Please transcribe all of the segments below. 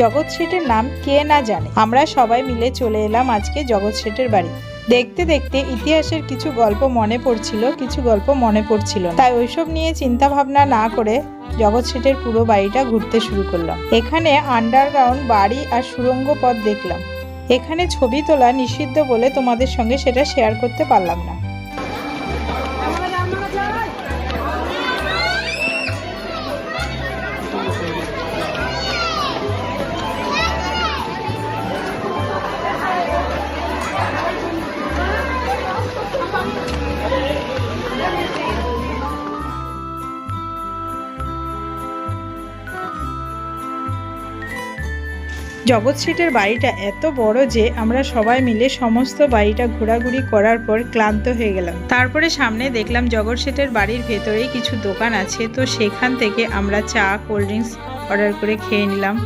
জগৎ শেঠের নাম কে না জানে। আমরা সবাই মিলে চলে এলাম আজকে জগৎ শেঠের বাড়ি। দেখতে দেখতে ইতিহাসের কিছু গল্প মনে পড়ছিল, কিছু গল্প মনে পড়ছিল তাই ওইসব নিয়ে চিন্তা ভাবনা না করে জগৎ শেঠের পুরো বাড়িটা ঘুরতে শুরু করলাম। এখানে আন্ডারগ্রাউন্ড বাড়ি আর সুড়ঙ্গ পথ দেখলাম। এখানে ছবি তোলা নিষিদ্ধ বলে তোমাদের সঙ্গে সেটা শেয়ার করতে পারলাম না। জগৎ শেঠের বাড়িটা এত বড় যে আমরা সবাই মিলে সমস্ত বাড়িটা ঘোরাঘুরি করার পর ক্লান্ত হয়ে গেলাম। তারপরে সামনে দেখলাম জগৎ শেঠের বাড়ির ভেতরেই কিছু দোকান আছে, তো সেখান থেকে আমরা চা, কোল্ড ড্রিঙ্কস অর্ডার করে খেয়ে নিলাম।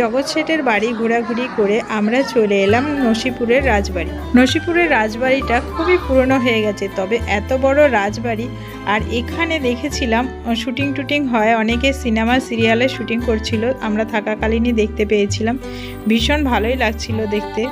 জগৎ শেঠের বাড়ি ঘোরাঘুরি করে আমরা চলে এলাম নসিপুরের রাজবাড়ি। নসিপুরের রাজবাড়িটা খুবই পুরনো হয়ে গেছে, তবে এত বড় রাজবাড়ি আর এখানে দেখেছিলাম শুটিং টুটিং হয়, অনেকে সিনেমা, সিরিয়ালে শুটিং করছিল, আমরা থাকাকালীনই দেখতে পেয়েছিলাম। ভীষণ ভালোই লাগছিল দেখতে।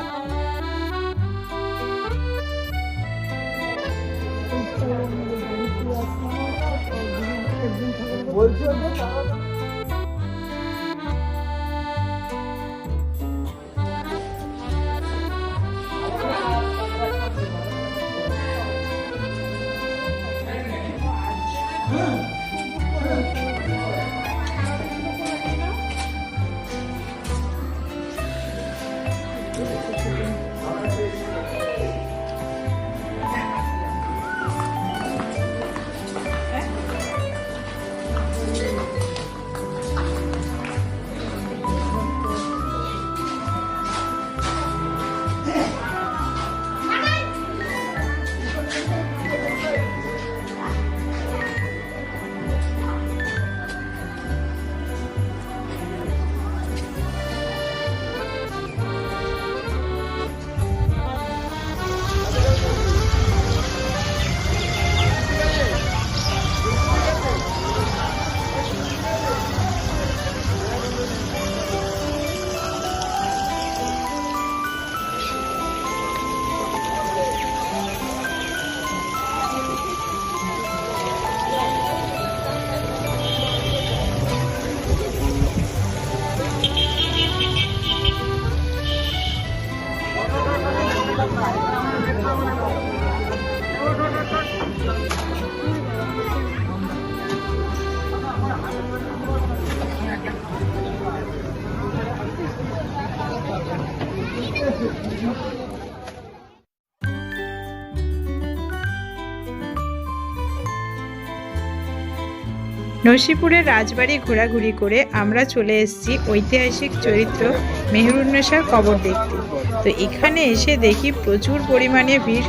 নসিপুরের রাজবাড়ি ঘোরাঘুরি করে আমরা চলে এসেছি ঐতিহাসিক চরিত্র মেহরুন্নেসার কবর দেখতে। তো এখানে এসে দেখি প্রচুর পরিমাণে ভিড়।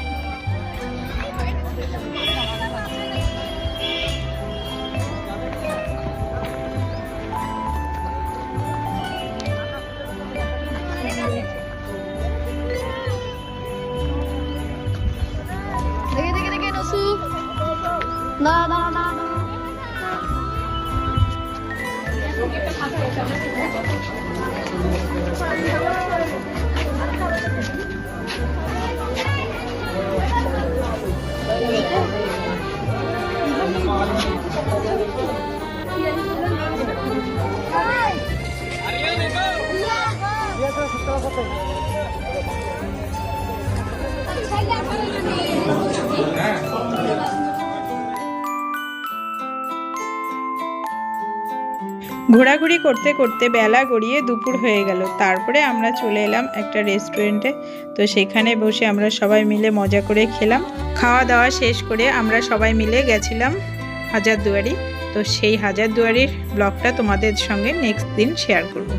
দেখে দেখে দেখে নসু না না না না ঘোরাঘুরি করতে করতে বেলা গড়িয়ে দুপুর হয়ে গেল। তারপরে আমরা চলে এলাম একটা রেস্টুরেন্টে তো সেখানে বসে আমরা সবাই মিলে মজা করে খেলাম। খাওয়া দাওয়া শেষ করে আমরা সবাই মিলে গেছিলাম হাজারদুয়ারি। তো সেই হাজারদুয়ারির ব্লগটা তোমাদের সঙ্গে নেক্সট দিন শেয়ার করব।